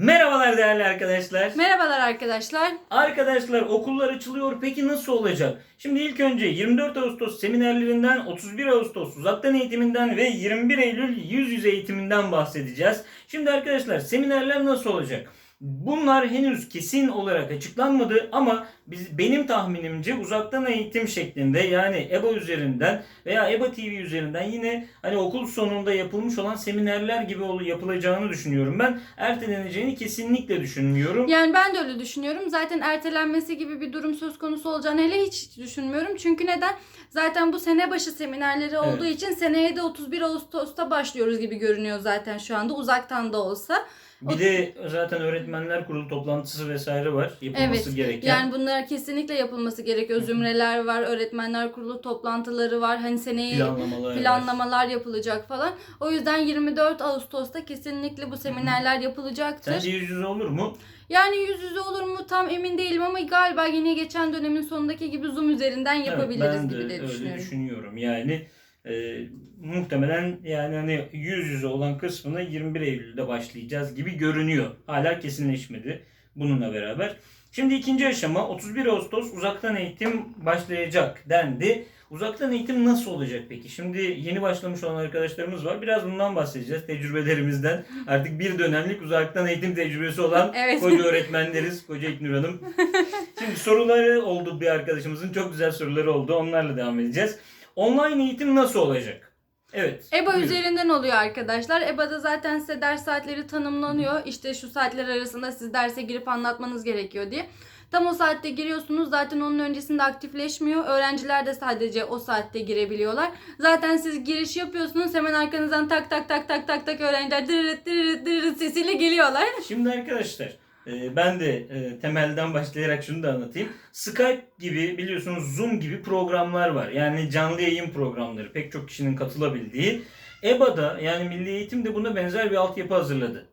Merhabalar değerli arkadaşlar. Merhabalar arkadaşlar. Arkadaşlar okullar açılıyor. Peki nasıl olacak? Şimdi ilk önce 24 Ağustos seminerlerinden, 31 Ağustos uzaktan eğitiminden ve 21 Eylül yüz yüze eğitiminden bahsedeceğiz. Şimdi arkadaşlar seminerler nasıl olacak? Bunlar henüz kesin olarak açıklanmadı ama biz benim tahminimce uzaktan eğitim şeklinde yani EBA üzerinden veya EBA TV üzerinden yine hani okul sonunda yapılmış olan seminerler gibi yapılacağını düşünüyorum ben. Erteleneceğini kesinlikle düşünmüyorum. Yani ben de öyle düşünüyorum. Zaten ertelenmesi gibi bir durum söz konusu olacağını hele hiç düşünmüyorum. Çünkü neden? Zaten bu sene başı seminerleri olduğu için seneye de 31 Ağustos'ta başlıyoruz gibi görünüyor zaten şu anda uzaktan da olsa. Bir de zaten öğretmenler kurulu toplantısı vesaire var. Yapılması Evet, gereken. Yani bunlar kesinlikle yapılması gerekiyor. Zümreler var, öğretmenler kurulu toplantıları var. Hani seneye planlamalar. planlamalar yapılacak falan. O yüzden 24 Ağustos'ta kesinlikle bu seminerler yapılacaktır. Sence yüz yüze olur mu? Yani yüz yüze olur mu tam emin değilim ama galiba yine geçen dönemin sonundaki gibi Zoom üzerinden yapabiliriz evet, ben gibi de de öyle düşünüyorum. düşünüyorum. Yani e, muhtemelen yani hani yüz yüze olan kısmına 21 Eylül'de başlayacağız gibi görünüyor. Hala kesinleşmedi bununla beraber. Şimdi ikinci aşama 31 Ağustos uzaktan eğitim başlayacak dendi. Uzaktan eğitim nasıl olacak peki? Şimdi yeni başlamış olan arkadaşlarımız var. Biraz bundan bahsedeceğiz. Tecrübelerimizden. Artık bir dönemlik uzaktan eğitim tecrübesi olan Evet. koca öğretmenleriz. Koca İknur Hanım. Şimdi soruları oldu bir arkadaşımızın. Çok güzel soruları oldu. Onlarla devam edeceğiz. Online eğitim nasıl olacak? Evet. EBA buyurun. üzerinden oluyor arkadaşlar. EBA'da zaten size ders saatleri tanımlanıyor. İşte şu saatler arasında siz derse girip anlatmanız gerekiyor diye. Tam o saatte giriyorsunuz. Zaten onun öncesinde aktifleşmiyor. Öğrenciler de sadece o saatte girebiliyorlar. Zaten siz giriş yapıyorsunuz. Hemen arkanızdan tak tak tak tak tak tak öğrenciler dırırıt dırırıt dırırıt sesiyle geliyorlar. Şimdi arkadaşlar e, ben de e, temelden başlayarak şunu da anlatayım. Skype gibi biliyorsunuz Zoom gibi programlar var. Yani canlı yayın programları pek çok kişinin katılabildiği. EBA'da yani Milli Eğitim de buna benzer bir altyapı hazırladı.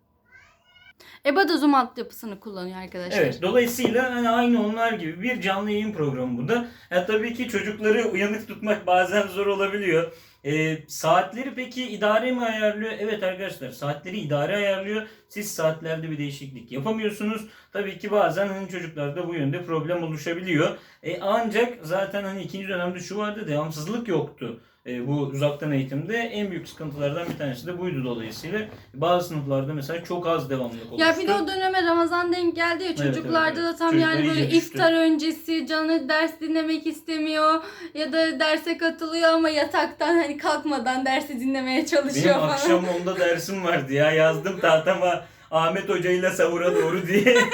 EBA da Zoom altyapısını kullanıyor arkadaşlar. Evet. Dolayısıyla hani aynı onlar gibi bir canlı yayın programı bu da. Ya tabii ki çocukları uyanık tutmak bazen zor olabiliyor. Ee, saatleri peki idare mi ayarlıyor? Evet arkadaşlar saatleri idare ayarlıyor. Siz saatlerde bir değişiklik yapamıyorsunuz. Tabii ki bazen hani çocuklarda bu yönde problem oluşabiliyor. E, ancak zaten hani ikinci dönemde şu vardı devamsızlık yoktu. E, bu uzaktan eğitimde en büyük sıkıntılardan bir tanesi de buydu dolayısıyla. Bazı sınıflarda mesela çok az devamlılık oluştu. Ya bir de o döneme Ramazan denk geldi ya Evet, çocuklarda evet, da tam Çocuklar yani böyle düştü. iftar öncesi canı ders dinlemek istemiyor ya da derse katılıyor ama yataktan hani kalkmadan dersi dinlemeye çalışıyor Benim falan. akşam onda dersim vardı ya. Yazdım tahtama Ahmet Hoca ile savura doğru diye.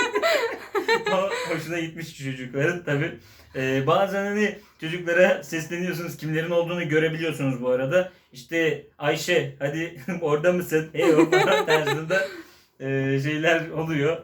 hoşuna gitmiş çocukların tabi. bazen hani çocuklara sesleniyorsunuz. Kimlerin olduğunu görebiliyorsunuz bu arada. İşte Ayşe hadi orada mısın? Hey o tarzında e, şeyler oluyor.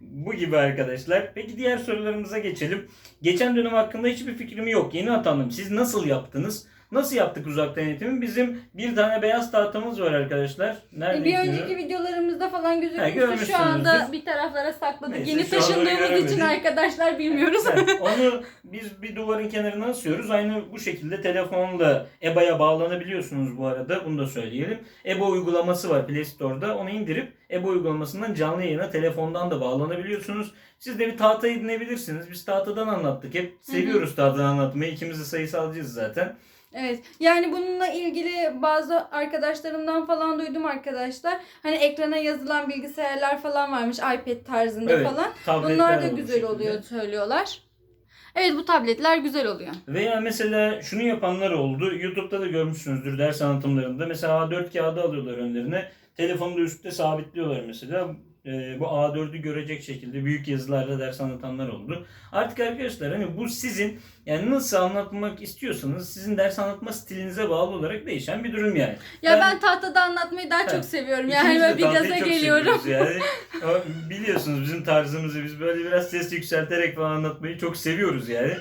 Bu gibi arkadaşlar. Peki diğer sorularımıza geçelim. Geçen dönem hakkında hiçbir fikrim yok. Yeni atandım. Siz nasıl yaptınız? Nasıl yaptık uzaktan eğitimi? Bizim bir tane beyaz tahtamız var arkadaşlar. Nerede? bir İknur? önceki videolarımızda falan gözükmüştü. Şu anda bir taraflara sakladık. Neyse, Yeni taşındığımız için arkadaşlar bilmiyoruz. Evet, onu biz bir duvarın kenarına asıyoruz. Aynı bu şekilde telefonla EBA'ya bağlanabiliyorsunuz bu arada. Bunu da söyleyelim. EBA uygulaması var Play Store'da. Onu indirip EBA uygulamasından canlı yayına telefondan da bağlanabiliyorsunuz. Siz de bir tahta edinebilirsiniz. Biz tahtadan anlattık. Hep seviyoruz tahtadan anlatmayı. İkimiz de sayısalcıyız zaten. Evet. Yani bununla ilgili bazı arkadaşlarımdan falan duydum arkadaşlar. Hani ekrana yazılan bilgisayarlar falan varmış iPad tarzında Evet, falan. Bunlar da güzel oluyor söylüyorlar. Evet bu tabletler güzel oluyor. Veya mesela şunu yapanlar oldu. YouTube'da da görmüşsünüzdür ders anlatımlarında. Mesela A4 kağıdı alıyorlar önlerine. Telefonu da üstte sabitliyorlar mesela. Ee, bu A4'ü görecek şekilde büyük yazılarla ders anlatanlar oldu. Artık arkadaşlar hani bu sizin yani nasıl anlatmak istiyorsanız sizin ders anlatma stilinize bağlı olarak değişen bir durum yani. Ya Ben- ben, tahtada anlatmayı daha Evet. çok seviyorum. Yani böyle bir gaza geliyorum. Yani biliyorsunuz bizim tarzımızı biz böyle biraz ses yükselterek falan anlatmayı çok seviyoruz yani.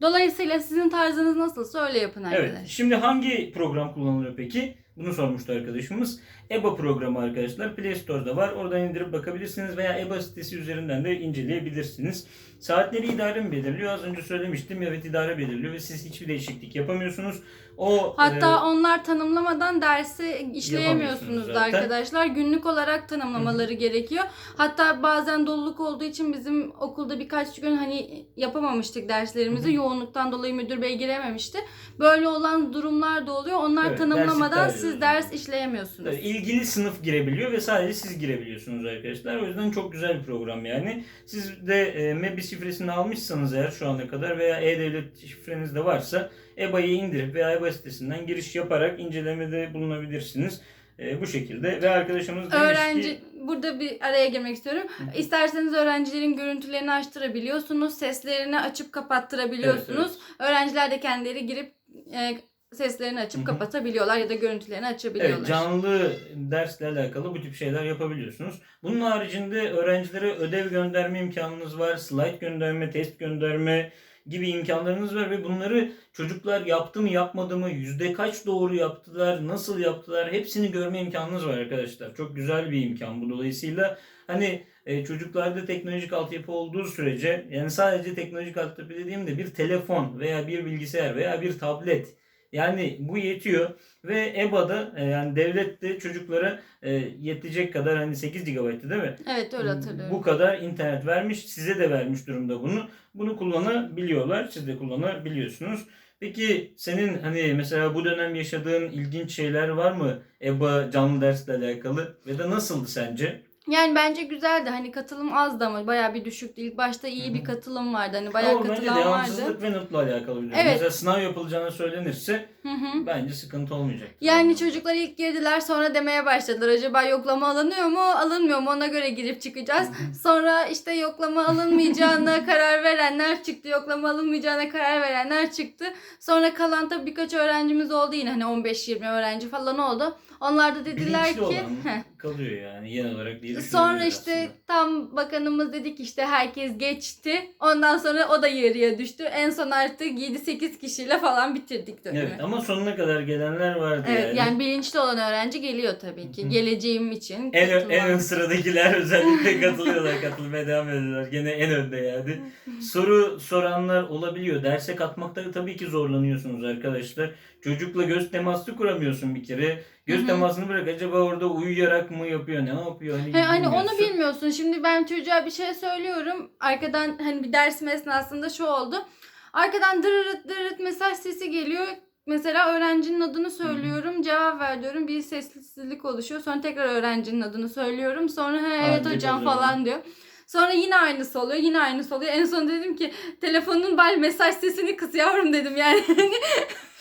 Dolayısıyla sizin tarzınız nasılsa öyle yapın Evet. arkadaşlar. Şimdi hangi program kullanılıyor peki? Bunu sormuştu arkadaşımız. EBA programı arkadaşlar. Play Store'da var. Oradan indirip bakabilirsiniz veya EBA sitesi üzerinden de inceleyebilirsiniz. Saatleri idare mi belirliyor? Az önce söylemiştim. Evet idare belirliyor ve siz hiçbir değişiklik yapamıyorsunuz. O Hatta e, onlar tanımlamadan dersi işleyemiyorsunuz da arkadaşlar. Günlük olarak tanımlamaları gerekiyor. Hatta bazen doluluk olduğu için bizim okulda birkaç gün hani yapamamıştık derslerimizi. Hı hı. Yoğunluktan dolayı müdür bey girememişti. Böyle olan durumlar da oluyor. Onlar Evet, tanımlamadan ders siz ders işleyemiyorsunuz. Evet, ilgili sınıf girebiliyor ve sadece siz girebiliyorsunuz arkadaşlar. O yüzden çok güzel bir program yani. Siz de e, MEBI şifresini almışsanız eğer şu ana kadar veya E-Devlet şifreniz de varsa EBA'yı indirip veya EBA sitesinden giriş yaparak incelemede bulunabilirsiniz. E, bu şekilde ve arkadaşımız demiş Öğrenci ki burada bir araya girmek istiyorum. Hı. İsterseniz öğrencilerin görüntülerini açtırabiliyorsunuz, seslerini açıp kapattırabiliyorsunuz. Öğrenciler de kendileri girip e, seslerini açıp Hı hı. kapatabiliyorlar ya da görüntülerini açabiliyorlar. Evet, canlı dersle alakalı bu tip şeyler yapabiliyorsunuz. Bunun haricinde öğrencilere ödev gönderme imkanınız var. Slide gönderme, test gönderme gibi imkanlarınız var ve bunları çocuklar yaptı mı yapmadı mı, yüzde kaç doğru yaptılar, nasıl yaptılar hepsini görme imkanınız var arkadaşlar. Çok güzel bir imkan bu dolayısıyla. Hani e, çocuklarda teknolojik altyapı olduğu sürece yani sadece teknolojik altyapı dediğimde bir telefon veya bir bilgisayar veya bir tablet yani bu yetiyor ve EBA'da e, yani devlet de çocuklara e, yetecek kadar hani 8 GB'tı değil mi? Evet öyle hatırlıyorum. Bu kadar internet vermiş. Size de vermiş durumda bunu. Bunu kullanabiliyorlar. Siz de kullanabiliyorsunuz. Peki senin hani mesela bu dönem yaşadığın ilginç şeyler var mı? EBA canlı dersle alakalı ve de nasıldı sence? Yani bence güzeldi. Hani katılım azdı ama bayağı bir düşüktü. İlk başta iyi bir katılım vardı. Hani bayağı Ama bence katılan vardı. devamsızlık ve notla alakalı bir durum. Evet. Mesela sınav yapılacağını söylenirse Hı hı. bence sıkıntı olmayacak. Yani çocuklar ilk girdiler sonra demeye başladılar. Acaba yoklama alınıyor mu alınmıyor mu ona göre girip çıkacağız. Sonra işte yoklama alınmayacağına karar verenler çıktı. Yoklama alınmayacağına karar verenler çıktı. Sonra kalan tabii birkaç öğrencimiz oldu yine hani 15-20 öğrenci falan oldu. Onlar da dediler Bilinçli ki olan kalıyor yani genel olarak diye Sonra işte aslında. tam bakanımız dedik işte herkes geçti. Ondan sonra o da yarıya düştü. En son artık 7-8 kişiyle falan bitirdik dönemi. Evet ama sonuna kadar gelenler vardı Evet yani. yani bilinçli olan öğrenci geliyor tabii ki. Geleceğim için. En, ön- en ön sıradakiler özellikle katılıyorlar, katılmaya devam ediyorlar. Gene en önde yani. Soru soranlar olabiliyor. Derse katmakta tabii ki zorlanıyorsunuz arkadaşlar. Çocukla göz teması kuramıyorsun bir kere. Göz Hı hı. temasını bırak. Acaba orada uyuyarak mı yapıyor, ne yapıyor? Hani, He, hani onu bilmiyorsun. Şimdi ben çocuğa bir şey söylüyorum. Arkadan hani bir dersim esnasında şu oldu. Arkadan dırırıt dırırıt mesaj sesi geliyor. Mesela öğrencinin adını söylüyorum. Cevap ver diyorum. Bir sessizlik oluşuyor. Sonra tekrar öğrencinin adını söylüyorum. Sonra he, evet Hadi hocam falan diyor. Sonra yine aynısı oluyor. Yine aynısı oluyor. En son dedim ki telefonun bal mesaj sesini kıs yavrum dedim yani.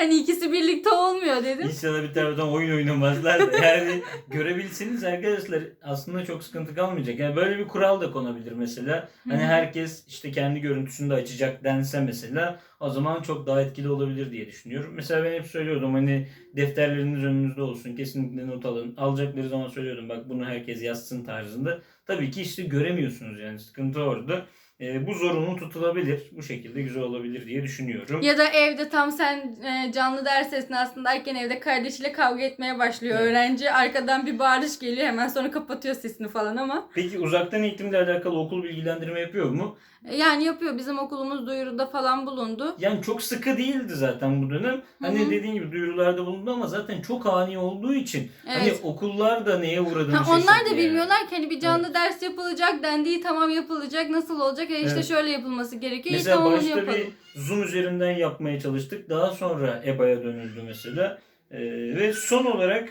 hani ikisi birlikte olmuyor dedim. İnşallah bir taraftan oyun oynamazlar da yani görebilseniz arkadaşlar aslında çok sıkıntı kalmayacak. Yani böyle bir kural da konabilir mesela. Hani herkes işte kendi görüntüsünü de açacak dense mesela o zaman çok daha etkili olabilir diye düşünüyorum. Mesela ben hep söylüyordum hani defterleriniz önünüzde olsun kesinlikle not alın. Alacakları zaman söylüyordum bak bunu herkes yazsın tarzında. Tabii ki işte göremiyorsunuz yani sıkıntı orada. Ee, bu zorunlu tutulabilir. Bu şekilde güzel olabilir diye düşünüyorum. Ya da evde tam sen e, canlı ders esnasındayken evde kardeşiyle kavga etmeye başlıyor Evet. öğrenci. Arkadan bir bağırış geliyor hemen sonra kapatıyor sesini falan ama. Peki uzaktan eğitimle alakalı okul bilgilendirme yapıyor mu? E, Yani yapıyor. Bizim okulumuz duyuruda falan bulundu. Yani çok sıkı değildi zaten bu dönem. Hani Hı hı. dediğin gibi duyurularda bulundu ama zaten çok ani olduğu için hani Evet. okullar da neye uğradığını Ha, onlar da yani. bilmiyorlar ki hani bir canlı ders yapılacak dendiği tamam yapılacak nasıl olacak e işte Evet. şöyle yapılması gerekiyor. Mesela tamam başta yapalım. bir Zoom üzerinden yapmaya çalıştık. Daha sonra EBA'ya dönüldü mesela. Ee, ve son olarak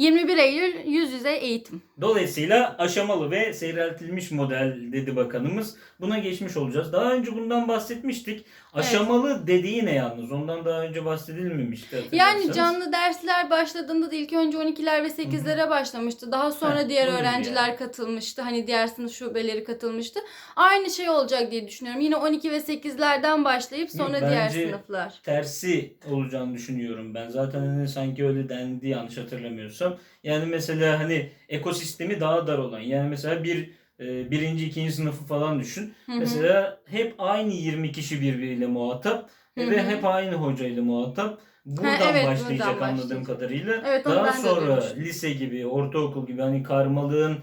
21 Eylül yüz yüze eğitim. dolayısıyla aşamalı ve seyreltilmiş model dedi bakanımız. Buna geçmiş olacağız. Daha önce bundan bahsetmiştik. Aşamalı dediği ne yalnız? Ondan daha önce bahsedilmemişti. Yani canlı dersler başladığında da ilk önce 12'ler ve 8'lere başlamıştı. Daha sonra Heh, diğer öğrenciler yani. katılmıştı. Hani diğer sınıf şubeleri katılmıştı. Aynı şey olacak diye düşünüyorum. Yine 12 ve 8'lerden başlayıp sonra Yok, diğer bence- sınıflar. tersi olacağını düşünüyorum ben. Zaten hani sanki öyle dendi yanlış hatırlamıyorsam. Yani mesela hani ekosistemi daha dar olan. Yani mesela bir e, birinci, ikinci sınıfı falan düşün. Hı hı. Mesela hep aynı 20 kişi birbiriyle muhatap Hı ve hı. hep aynı hocayla muhatap. buradan Ha, evet, başlayacak buradan anladığım başlayacak. kadarıyla. Evet, daha sonra lise gibi, ortaokul gibi hani karmalığın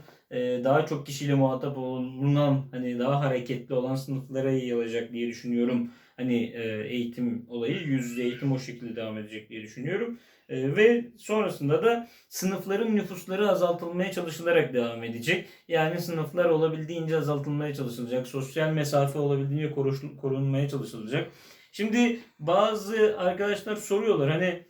daha çok kişiyle muhatap olunan hani daha hareketli olan sınıflara yayılacak diye düşünüyorum. Hani e, eğitim olayı yüz yüze eğitim o şekilde devam edecek diye düşünüyorum. E, ve sonrasında da sınıfların nüfusları azaltılmaya çalışılarak devam edecek. Yani sınıflar olabildiğince azaltılmaya çalışılacak. Sosyal mesafe olabildiğince korunmaya çalışılacak. Şimdi bazı arkadaşlar soruyorlar hani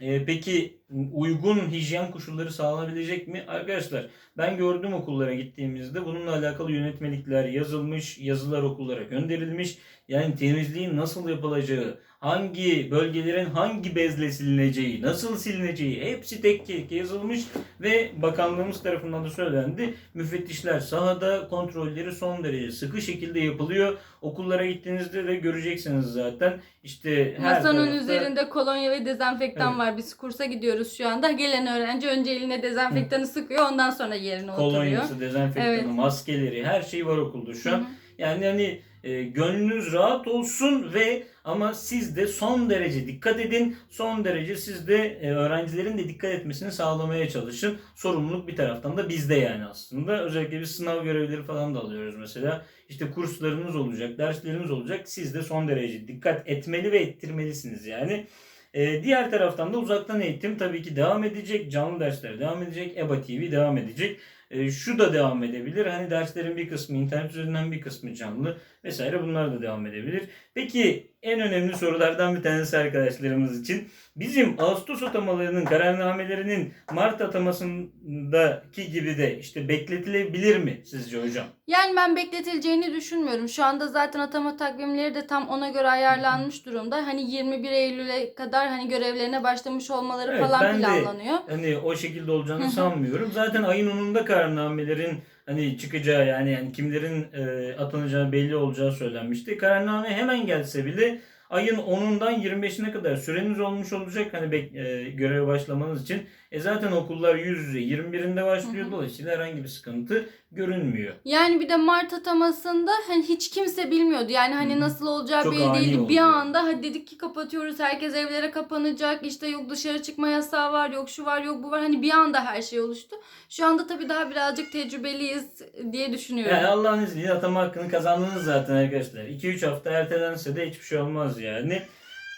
e, peki uygun hijyen koşulları sağlanabilecek mi? Arkadaşlar ben gördüğüm okullara gittiğimizde bununla alakalı yönetmelikler yazılmış, yazılar okullara gönderilmiş. Yani temizliğin nasıl yapılacağı, hangi bölgelerin hangi bezle silineceği, nasıl silineceği hepsi tek tek yazılmış ve bakanlığımız tarafından da söylendi. Müfettişler sahada kontrolleri son derece sıkı şekilde yapılıyor. Okullara gittiğinizde de göreceksiniz zaten. İşte her Masanın tarafta- üzerinde kolonya ve dezenfektan Evet. var. Biz kursa gidiyoruz şu anda. Gelen öğrenci önce eline dezenfektanı sıkıyor ondan sonra yerine oturuyor. kolonyası, dezenfektanı, Evet. maskeleri her şey var okulda şu an. Hı hı. Yani hani e, gönlünüz rahat olsun ve ama siz de son derece dikkat edin. Son derece siz de e, öğrencilerin de dikkat etmesini sağlamaya çalışın. Sorumluluk bir taraftan da bizde yani aslında. Özellikle biz sınav görevleri falan da alıyoruz mesela. İşte kurslarınız olacak, dersleriniz olacak. Siz de son derece dikkat etmeli ve ettirmelisiniz yani. E, diğer taraftan da uzaktan eğitim tabii ki devam edecek. Canlı dersler devam edecek. EBA TV devam edecek. E, şu da devam edebilir. Hani derslerin bir kısmı internet üzerinden bir kısmı canlı vesaire bunlar da devam edebilir. Peki en önemli sorulardan bir tanesi arkadaşlarımız için. Bizim Ağustos atamalarının kararnamelerinin Mart atamasındaki gibi de işte bekletilebilir mi sizce hocam? Yani ben bekletileceğini düşünmüyorum. Şu anda zaten atama takvimleri de tam ona göre ayarlanmış durumda. Hani 21 Eylül'e kadar hani görevlerine başlamış olmaları Evet, ben falan de- planlanıyor. Hani o şekilde olacağını sanmıyorum. Zaten ayın 10'unda kararnamelerin hani çıkacağı yani yani kimlerin e, atanacağı belli olacağı söylenmişti. Kararname hemen gelse bile ayın 10'undan 25'ine kadar süreniz olmuş olacak hani bek- e, göreve başlamanız için. E zaten okullar yüz yüze 21'inde başlıyor. Hı hı. Dolayısıyla herhangi bir sıkıntı görünmüyor. Yani bir de Mart atamasında hani hiç kimse bilmiyordu. Yani hani Hı hı. nasıl olacağı Çok belli ani değildi. oldu Bir anda hadi dedik ki kapatıyoruz. Herkes evlere kapanacak. İşte yok dışarı çıkma yasağı var. Yok şu var yok bu var. Hani bir anda her şey oluştu. Şu anda tabii daha birazcık tecrübeliyiz diye düşünüyorum. Yani Allah'ın izniyle atama hakkını kazandınız zaten arkadaşlar. 2-3 hafta ertelense de hiçbir şey olmaz yani.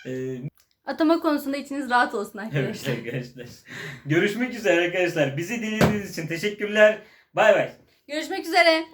E, Atama konusunda içiniz rahat olsun Evet arkadaşlar. arkadaşlar. Görüşmek üzere arkadaşlar. Bizi dinlediğiniz için teşekkürler. Bay bay. Görüşmek üzere.